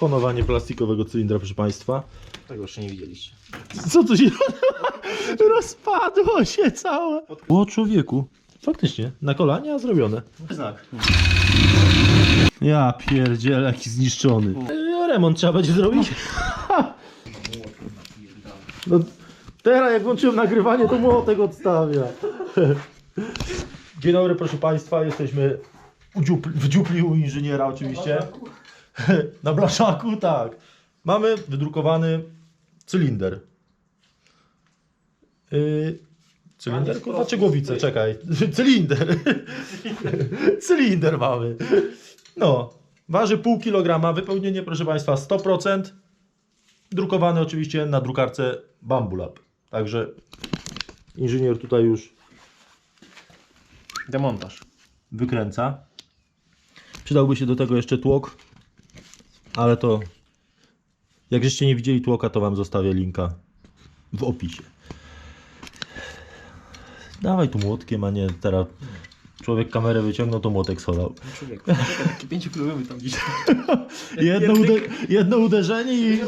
honowanie plastikowego cylindra, proszę Państwa. Tego jeszcze nie widzieliście. Co tu się... Rozpadło się całe. O człowieku. Faktycznie, na kolania zrobione. Znak. Ja pierdziel, jaki zniszczony. E, Remont trzeba będzie zrobić. No, teraz jak włączyłem nagrywanie, to młotek odstawia. Dzień dobry, proszę Państwa. Jesteśmy u w dziupli u inżyniera oczywiście. Na blaszaku, tak. Mamy wydrukowany cylinder. Yy, cylinder? Kurwa, czy głowicę? Czekaj. Cylinder. cylinder mamy. No, waży pół kilograma, wypełnienie proszę Państwa 100%. Drukowany oczywiście na drukarce Bambulab. Także inżynier tutaj już Demontaż. wykręca. Przydałby się do tego jeszcze tłok, ale to jak żeście nie widzieli tłoka, to Wam zostawię linka w opisie. Dawaj tu młotkiem, a nie teraz człowiek kamerę wyciągnął, to młotek schodał. Człowiek, taki 5 kilowy tam gdzieś. Jedno, ude jedno uderzenie i,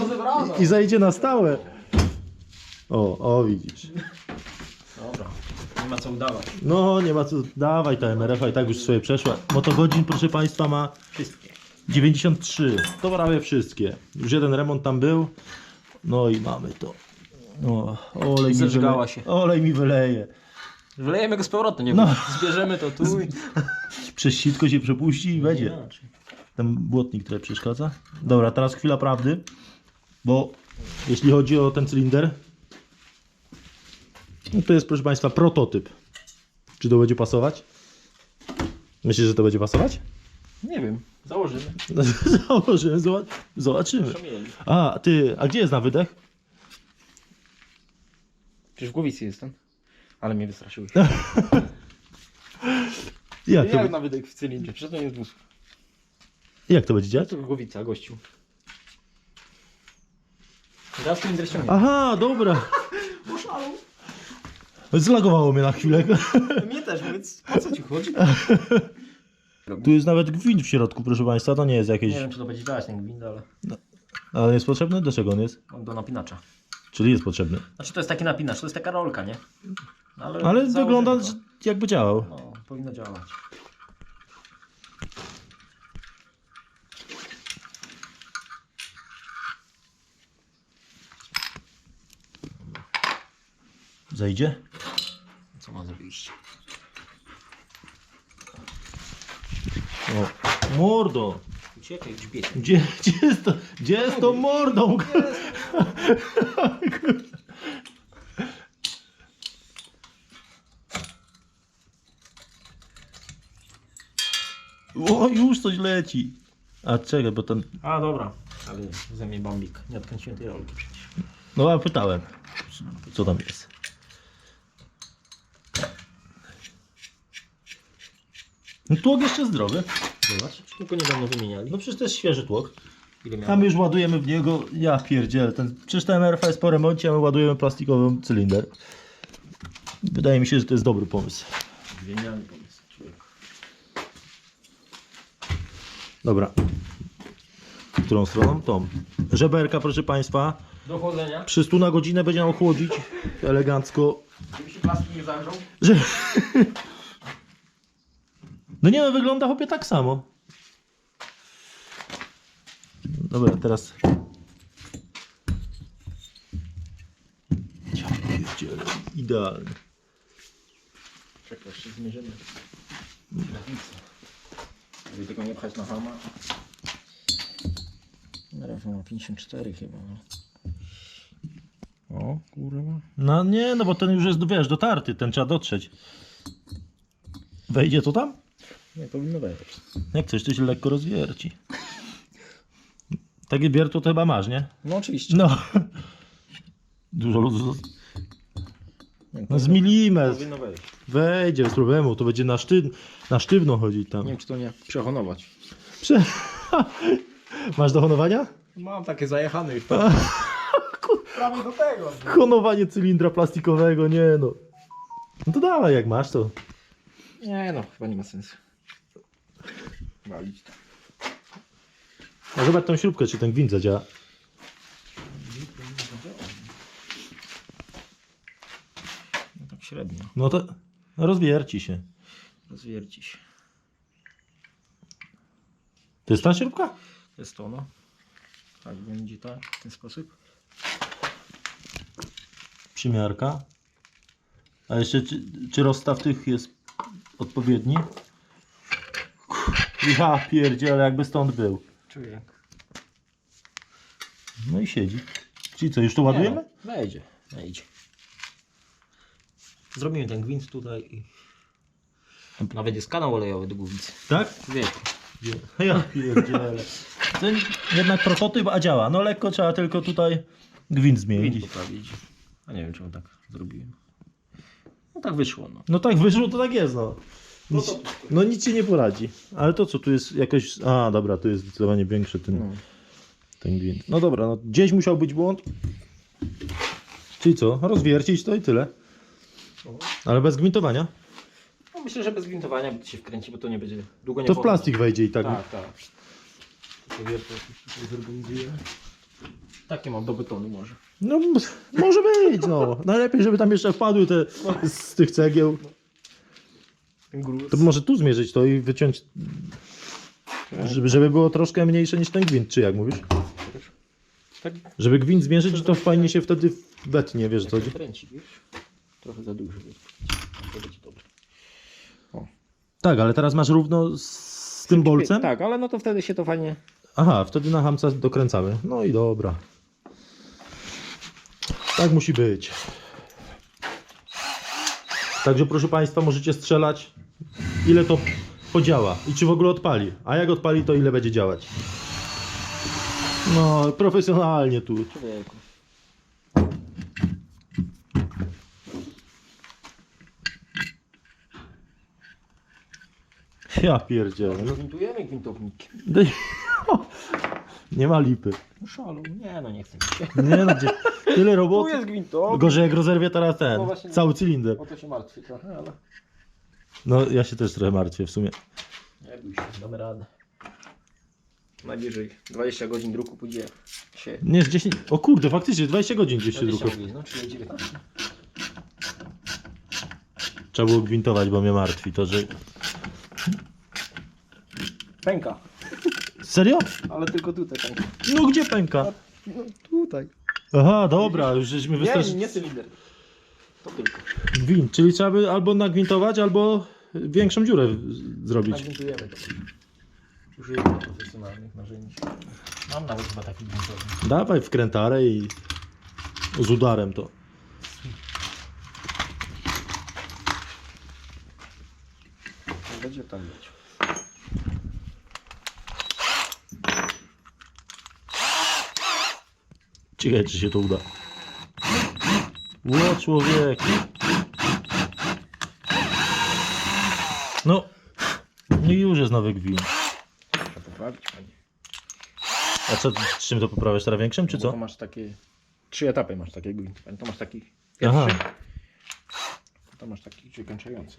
i zajdzie na stałe. O, o widzisz. Dobra. Nie ma co udawać. No nie ma co, dawaj ta MRF-a i tak już sobie przeszła. Motogodzin proszę Państwa ma Wszystkie. 93. To prawie wszystkie. Już jeden remont tam był. No i mamy to. O, olej mi, Zeżgała wyleje. się. olej mi wyleje. Wylejemy go z powrotem, nie No. no. Zbierzemy to tu i... Przez sitko się przepuści i będzie. Inaczej. Ten błotnik trochę przeszkadza. Dobra, teraz chwila prawdy. Bo jeśli chodzi o ten cylinder, no to jest proszę Państwa prototyp. Czy to będzie pasować? Myślisz, że to będzie pasować? Nie wiem. Założymy. Założymy, zobac- zobaczymy. A, ty, a gdzie jest na wydech? Przecież w głowicy jestem. Ale mnie wystraszyłeś. Jak to, Jak na wydech w cylindrze? Przecież to nie jest wóz. jak to będzie działać? To głowica, gościu. Raz cylinder ściągnie. Aha, dobra. Zlagowało mnie na chwilę. Mnie też, więc o co ci chodzi? Tu jest nawet gwint w środku, proszę Państwa. To nie jest jakieś. Nie wiem, czy to będzie dać ten gwint, ale Ale jest potrzebny? Do czego on jest? do napinacza. Czyli jest potrzebny. Znaczy to jest taki napinacz, to jest taka rolka, nie? Ale, Ale założymy wygląda, to. że jakby działał. No, powinno działać. Zejdzie? Co ma za O. Mordo! Uciekaj, grzbiecie. Gdzie, gdzie, jest to, gdzie jest tą mordą? O, już coś leci. A czekaj, bo ten. A dobra. Ale ze mnie bombik. Nie odkręciłem tej rolki przecież. No a pytałem, co tam jest. No tłok jeszcze zdrowy. Zobacz. Tylko niedawno wymieniali. No przecież to jest świeży tłok. Ile? A my już ładujemy w niego, ja pierdzielę, ten, przecież ta MRF jest po remoncie, a my ładujemy plastikowy cylinder. Wydaje mi się, że to jest dobry pomysł. Genialny pomysł. człowiek. Dobra. Którą stroną? Tą. Żeberka, proszę Państwa. Do chłodzenia. Przy 100 na godzinę będzie nam chłodzić elegancko. Żeby się plastik nie zagrzał. Że... No nie no, wygląda chłopie tak samo. Dobra, teraz... Ja pierdzielę, idealnie. Czekaj, jeszcze zmierzymy. Żeby tego nie pchać na hama. Na razie ma 54 chyba. no. O, kurwa. No nie, no bo ten już jest, wiesz, dotarty, ten trzeba dotrzeć. Wejdzie to tam? Nie, powinno wejść. Jak coś, to się lekko rozwierci. Takie wiertło to chyba masz, nie? No oczywiście. No. Dużo luzu. Nie, No z milimetr. Powinno wejść. Wejdzie bez problemu, to będzie na, szty... na sztywno chodzić tam. Nie wiem, czy to nie przehonować. Prze... Masz do honowania? Mam takie zajechane już. Prawie do tego. Honowanie cylindra plastikowego, nie no. No to dawaj, jak masz to. Nie no, chyba nie ma sensu. Walić. A zobacz tą śrubkę, czy ten gwint zadziała. No tak średnio. No to rozwierci się. Rozwierci się. To jest ta śrubka? To jest to, no. Tak będzie tak, w ten sposób. Przymiarka. A jeszcze czy, czy rozstaw tych jest odpowiedni? Ja pierdziele, jakby stąd był. Czuję. No i siedzi. Czyli co, już to ładujemy? Nie, no, wejdzie, wejdzie. Zrobimy ten gwint tutaj i... Nawet jest kanał olejowy do głowicy. Tak? Wieku. Ja pierdziele. Ten jednak prototyp, a działa. No lekko trzeba tylko tutaj gwint Gwint zmienić. poprawić. A nie wiem czemu tak zrobiłem. No tak wyszło, no. No tak wyszło, to tak jest, no. Nic, no nic ci nie poradzi. Ale to co, tu jest jakoś... A, dobra, tu jest zdecydowanie większy ten, no. ten gwint. No dobra, no gdzieś musiał być błąd. Czyli co, rozwiercić to i tyle. Ale bez gwintowania. no myślę, że bez gwintowania to się wkręci, bo to nie będzie długo nie To w plastik wejdzie i tak. Tak, tak. Takie mam do betonu może. No może być, no. Najlepiej, żeby tam jeszcze wpadły te z tych cegieł. Gruz. To może tu zmierzyć to i wyciąć, żeby, żeby było troszkę mniejsze niż ten gwint, czy jak mówisz? Tak Żeby gwint zmierzyć, to fajnie się wtedy wetnie, wiesz co? chodzi? kręci, wiesz? Trochę za dużo. To będzie dobre. Tak, ale teraz masz równo z, z tym bolcem? Tak, ale no to wtedy się to fajnie... Aha, wtedy na hamca dokręcamy. No i dobra. Tak musi być. Także proszę Państwa, możecie strzelać ile to podziała i czy w ogóle odpali. A jak odpali, to ile będzie działać. No, profesjonalnie tu. Człowieku. Ja pierdzielę. No, Gwintujemy gwintownikiem. nie ma lipy. No szalu, nie no nie chcę mi się. Nie no, gdzie, tyle Tu roboty. jest gwintownik. Gorzej jak rozerwie teraz ten, No właśnie. cały cylinder. O to się martwię trochę, ale... No, ja się też trochę martwię w sumie. Nie bój się, damy radę. Najbliżej 20 godzin druku pójdzie się. Nie, z 10. O kurde, faktycznie 20 godzin gdzieś się 20 druku. godzin, no czyli 19. Trzeba było gwintować, bo mnie martwi to, że. Pęka, Serio? ale tylko tutaj pęka. No gdzie pęka? No tutaj. Aha, dobra, już żeśmy Nie, wystarczy. nie cylinder. To tylko. Gwint, czyli trzeba by albo nagwintować, albo większą dziurę zrobić. Nagwintujemy to. Użyjemy profesjonalnych narzędzi. Mam nawet chyba taki gwintownik. Dawaj wkrętarę i z udarem to. Będzie tam być. Ciekawe, czy się to uda. Ło, człowiek. No. No i już jest nowy gwint. Trzeba poprawić panie. A co, z czym to poprawiasz? Teraz większym, czy Bo co? To masz takie... Trzy etapy masz takiego gwintu. To masz taki Aha. pierwszy. To masz taki wykończający.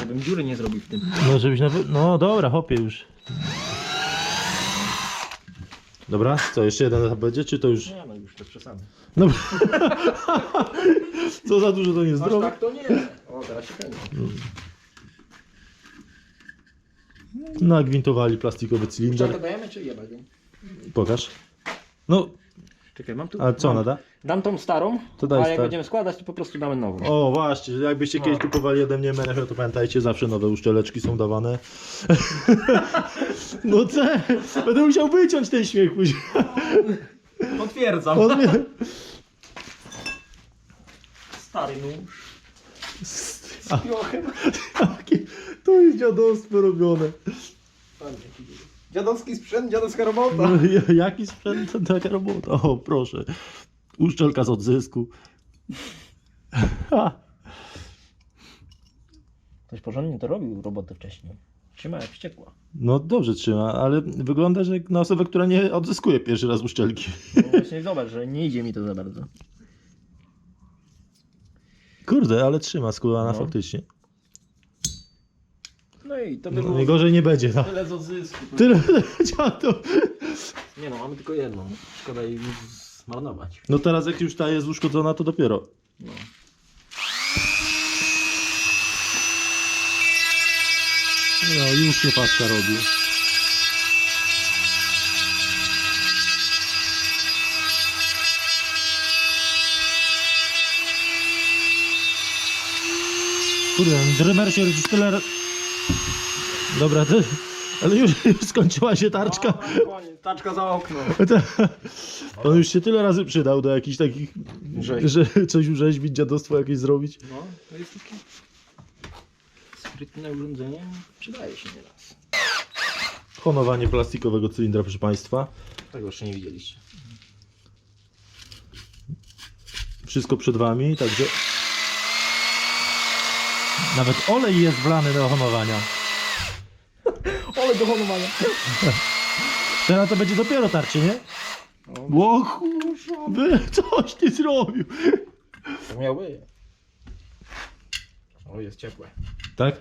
Żebym dziury nie zrobił w tym. No, żebyś na... No dobra, hopie już. Dobra, co, jeszcze jeden etap będzie, czy to już... Nie no, już to przesady. No, co za dużo to nie Aż zdrowe. tak to nie. O, teraz się kręci. Nagwintowali plastikowy Czekaj, cylinder. dajemy czy jebać? Pokaż. No, Czekaj, mam tu. a co mam. nada? Dam tą starą, To daj a jak będziemy składać, to po prostu damy nową. O, właśnie, jakbyście kiedyś No. kupowali ode mnie menefę, to pamiętajcie, zawsze nowe uszczeleczki są dawane. No co? Będę musiał wyciąć ten śmiech później. Potwierdzam. On mnie... Stary nóż. A, Z piochem. jakie- To jest dziadostwo robione. Dziadowski sprzęt, dziadowska robota. No, ja- jaki sprzęt, taka robota. O, proszę. Uszczelka z odzysku. Ktoś porządnie to robił robotę wcześniej. Trzyma jak wściekła. No dobrze trzyma, ale wygląda, że na osobę, która nie odzyskuje pierwszy raz uszczelki. No właśnie zobacz, że nie idzie mi to za bardzo. Kurde, ale trzyma skóra No. faktycznie. No i to by No, było najgorzej nie będzie. No. tyle z odzysku. Tyle to. Nie no, mamy tylko jedną. Szkoda jej zmarnować. No teraz jak już ta jest uszkodzona, to dopiero. No. No już się paska robi. Kurde, Dremer się już tyle... ra- Dobra, to... Ale już, już skończyła się tarczka. Taczka za okno. On już się tyle razy przydał do jakichś takich, Rzeźb. że coś urzeźbić, dziadostwo jakieś zrobić. No, to jest takie sprytne urządzenie. Przydaje się nieraz. Honowanie plastikowego cylindra, proszę Państwa. Tego jeszcze nie widzieliście. Wszystko przed Wami, także... Nawet olej jest wlany do honowania. Ale do honowania. Teraz to będzie dopiero tarczy, nie? O kurwa, by, coś ty zrobił. To miał być. O, jest ciepłe. Tak?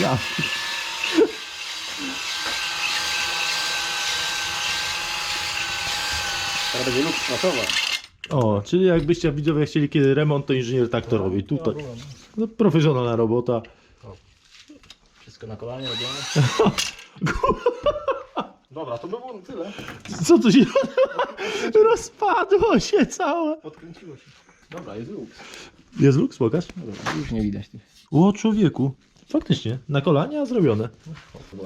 Ja. Teraz będzie luk pracować. O, czyli jakbyście widzowie chcieli kiedy remont, to inżynier tak to robi. Tutaj. No, profesjonalna robota. Wszystko na kolanie robione. Dobra, to by było tyle. Co tu się... Rozpadło się całe. Podkręciło się. Dobra, jest luk. Jest luk, pokaż. Dobra, już nie widać tych. O człowieku. Faktycznie, na kolania zrobione.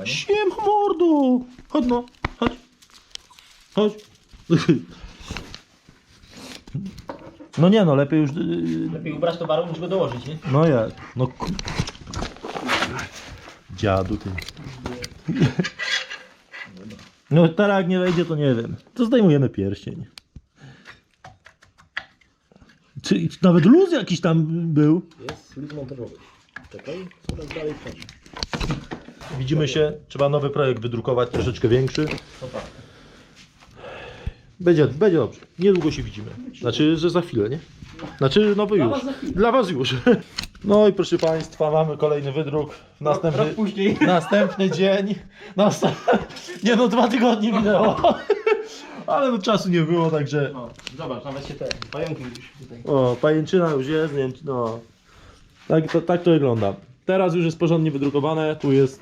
Siem mordo! Chodź no, chodź. Chodź. No nie no, lepiej już... yy, Lepiej ubrać towaru niż go dołożyć, nie? No jak? No ku... Dziadu ty. No teraz jak nie wejdzie to nie wiem. To zdejmujemy pierścień. Czy czy nawet luz jakiś tam był? Jest luk montażowy. Czekaj, coraz dalej wchodzi. Widzimy się, trzeba nowy projekt wydrukować, troszeczkę większy. No tak. Będzie, będzie dobrze. Niedługo się widzimy. Znaczy, że za chwilę, nie? Znaczy, nowy Dla już. Dla was już. No i proszę Państwa, mamy kolejny wydruk. Następny, Rok później. następny dzień. Nasta... Nie no, dwa tygodnie minęło. Ale no czasu nie było, także... No, zobacz, nawet się te pająki już tutaj. O, pajęczyna już jest, nie wiem, czy- no. Tak to, tak to wygląda. Teraz już jest porządnie wydrukowane. Tu jest...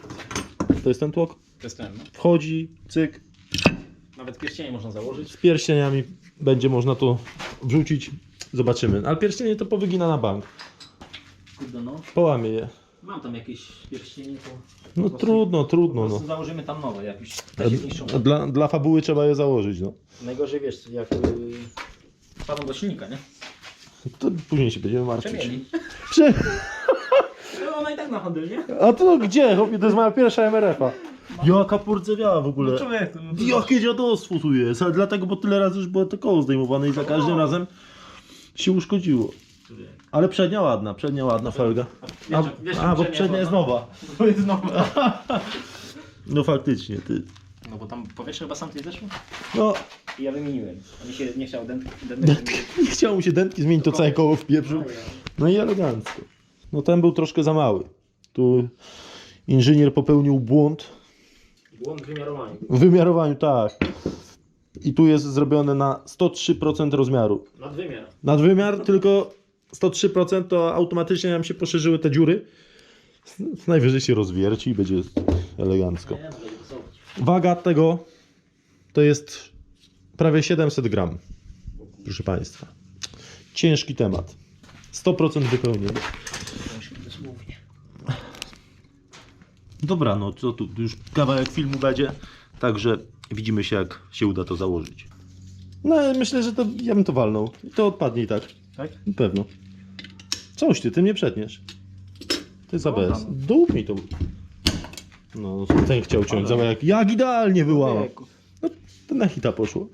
To jest ten tłok. Testem, no. Wchodzi, cyk. Nawet pierścienie można założyć. Z pierścieniami będzie można to wrzucić. Zobaczymy. Ale pierścienie to powygina na bank. Kurde no. Połamie je. Mam tam jakieś pierścienie, to... No po trudno, Po trudno. prostu No. założymy tam nowe jakieś. Te się zniszczą. Dla, dla fabuły trzeba je założyć. No. Najgorzej wiesz, jak yy, wpadną do silnika, nie? To później się będziemy martwić. Przemieli. Prze... No ona i tak na handel, nie? A to gdzie? Chłopie, To jest moja pierwsza MRF-a. Jaka purdzewiała w ogóle. No człowiek, to... Jakie dziadostwo tu jest, ale dlatego, bo tyle razy już było to koło zdejmowane i za każdym razem się uszkodziło. Ale przednia ładna, przednia ładna felga. A, Wiesz, wiesz, a bo przednia jest nowa. To jest nowe. No faktycznie, ty. No bo tam powietrze chyba sam tutaj zeszło No, i ja wymieniłem. A mi się nie chciał dętki. dętki nie chciało mu się dętki zmienić, to całe koło wpieprzył. No i elegancko. No ten był troszkę za mały. Tu inżynier popełnił błąd Błąd w wymiarowaniu. w wymiarowaniu, tak. I tu jest zrobione na 103% rozmiaru. Nadwymiar. Nadwymiar tylko 103% to automatycznie nam się poszerzyły te dziury. Najwyżej się rozwierci i będzie elegancko. Waga tego to jest prawie 700 gram. Proszę Państwa. Ciężki temat. 100% wypełnienie. Ciężko dosłownie. Dobra, no co tu, już kawałek filmu będzie, także widzimy się jak się uda to założyć. No myślę, że to ja bym to walnął. To odpadnie i tak. Tak? Na pewno. Coś ty, ty mnie przetniesz. To jest No, ABS. tam. Dłup to. No, ten chciał ciąć, zobacz jak, jak idealnie wyłamał. Ojejku. No, to na hita poszło.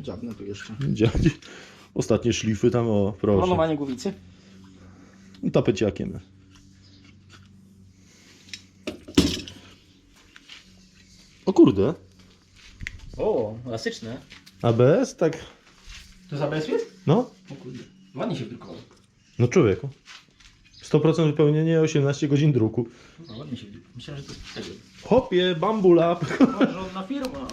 Dziabnę tu jeszcze. Dziadzi. Ostatnie szlify tam, o proszę. Planowanie głowicy. Tapeciakiem. O kurde. O, elastyczne. ABS tak To za ABS jest? No, O kurde. Ładnie się wydrukowało. no człowieku. 100% wypełnienie, 18 godzin druku. No, ładnie się wydrukowało. Myślałem, że to jest tego. Hopie, bambula. Żadna firma.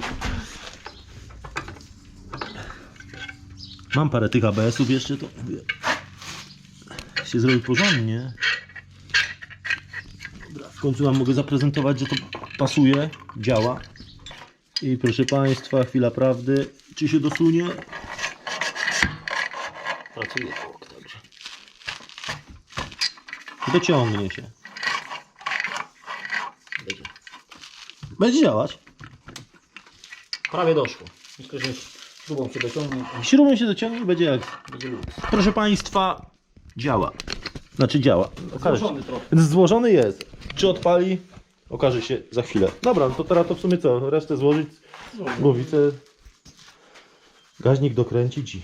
Mam parę tych ABS-ów jeszcze, to mówię, się zrobi porządnie. Dobra, w końcu wam mogę zaprezentować, że to pasuje, działa. I proszę Państwa, chwila prawdy. Czy się dosunie? Pracuje tłok, także. Dociągnie się. Będzie. Będzie działać. Prawie doszło. Myślę, że śrubą się dociągnie. Śrubą się dociągnie, będzie jak Będzie. Proszę Państwa, działa. Znaczy działa. Okaże. Złożony trochę. Złożony jest. Czy odpali? Okaże się za chwilę. Dobra, no to teraz to w sumie co? Resztę złożyć, głowicę, gaźnik dokręcić i,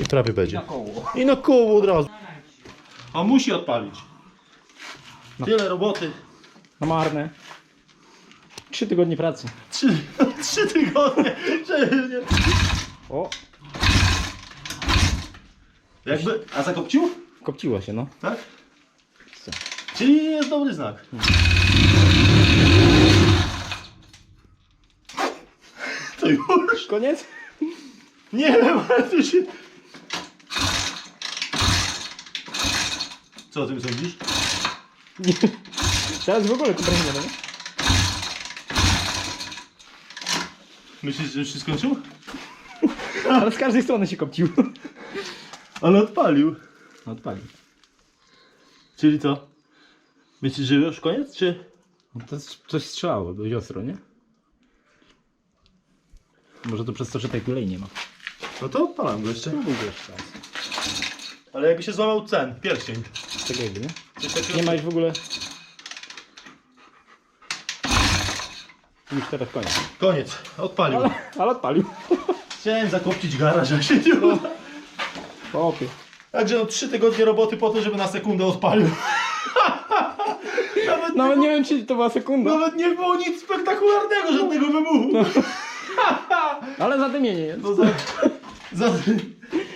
i prawie będzie. Na koło. I na koło od razu. A musi odpalić. Tyle roboty. Na marne. Trzy tygodnie pracy. Trzy, trzy tygodnie. O, Jakby, a zakopcił? kopciło się, no. Tak? Co? Czyli jest dobry znak. Już? Koniec? Nie wiem, ale to się... Co o tym sądzisz? Teraz w ogóle to będzie, no nie? Myślisz, że już się skończył? Ale z każdej strony się kopcił. Ale odpalił. Odpalił. Czyli co? Myślisz, że już koniec, czy... No to jest coś strzelało, dość ostro, nie? Może to przez to, że tej tulej nie ma. No to odpalam go jeszcze. Spróbuj go jeszcze raz. Ale jakby się złamał cen, pierścień. Jakby, nie? Coś takiego- Nie ma już w ogóle... Już teraz koniec. Koniec, odpalił. Ale, ale odpalił. Chciałem zakopcić garaż, a się nie uda. Także no trzy tygodnie roboty po to, żeby na sekundę odpalił. Nawet, Nawet nie wiem, czy to była sekunda. nawet nie było nic spektakularnego, żadnego wybuchu. Ale zadymienie jest. No za, za,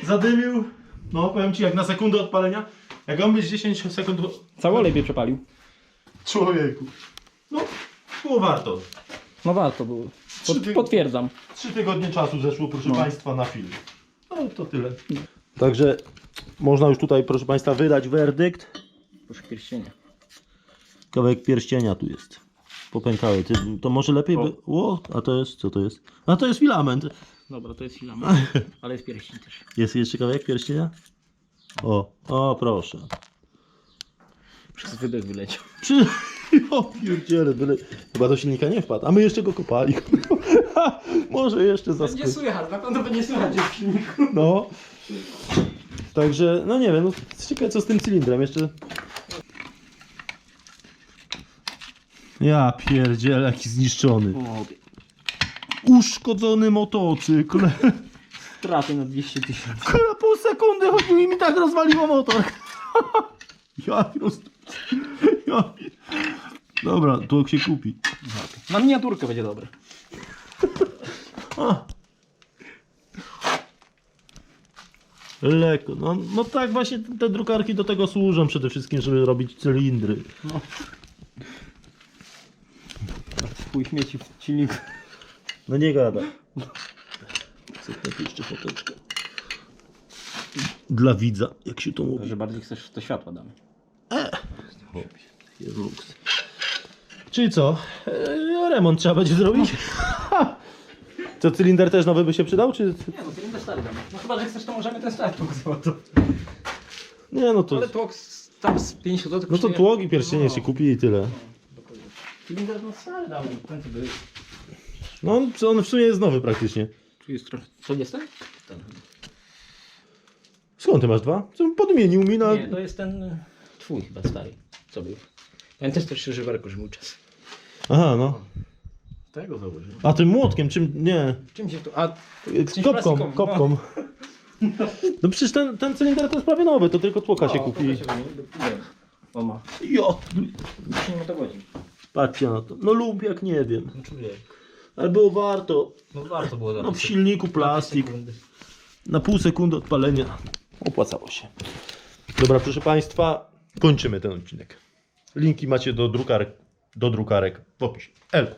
zadymił. No powiem ci, jak na sekundę odpalenia, jak on być 10 sekund Cały olej by przepalił. człowieku. No, było warto. No warto było. Trzy Pot, ty- potwierdzam. Trzy tygodnie czasu zeszło, proszę No. Państwa, na film. No to tyle. Także można już tutaj, proszę Państwa, wydać werdykt. Proszę pierścienia. Kawałek pierścienia tu jest. Popękały. Ty, to może lepiej by... O, a to jest, co to jest? A to jest filament. Dobra, to jest filament. Ale jest pierścień też. Jest jeszcze kawałek pierścienia? O, o proszę. Przez wydech wyleciał. Przy... O pierdziele, byle... Chyba do silnika nie wpadł, a my jeszcze go kopali. Może jeszcze zaskoczy. słychać, na pewno będzie słychać w filmiku. No. Także, no nie wiem, no, ciekawe co z tym cylindrem jeszcze. Ja pierdzielę, jaki zniszczony. Uszkodzony motocykl. Straty na 200 tysięcy. Na pół sekundy chodził i mi tak rozwaliło motor. Ja roz... Ja... Dobra, to się kupi. Na miniaturkę będzie dobre. A. Lekko. No, no tak właśnie te drukarki do tego służą przede wszystkim, żeby robić cylindry. No. Pój śmieci w silniku. No nie gada. Tu jeszcze foteczkę. Dla widza, jak się to mówi. Że bardziej chcesz, to światła damy. Jest luks. Czyli co? E, remont trzeba będzie zrobić? Co, cylinder też nowy by się przydał, czy... Nie no, cylinder stary damy. No chyba, że chcesz, to możemy ten stary tłok złoto. Nie, no to... Ale tłok tam z 50 zł No to tłok i pierścienie się kupi i tyle. Cylinder no stary damy. Ten co był. No on, on w sumie jest nowy praktycznie. Tu jest trochę. Co jest ten? Ten. Skąd ty masz dwa? Co podmienił mi na... Nie, to jest ten y, twój chyba stary. Co był? Ten też też żywerko, że mój czas. Aha, no. Tego założyłem. A tym młotkiem, czym... Nie. Czym się tu... A, Czymś kopką, plastikowym, kopką. No przecież ten, ten cylinder to jest prawie nowy, to tylko tłoka się kupi. O ma. Jo, ma to godzin. Patrzcie na to. No lub jak nie wiem. No. Ale było warto. No warto było No w silniku plastik. na pół sekundy odpalenia opłacało się. Dobra, proszę Państwa, kończymy ten odcinek. Linki macie do drukarek, do drukarek w opisie. Elo.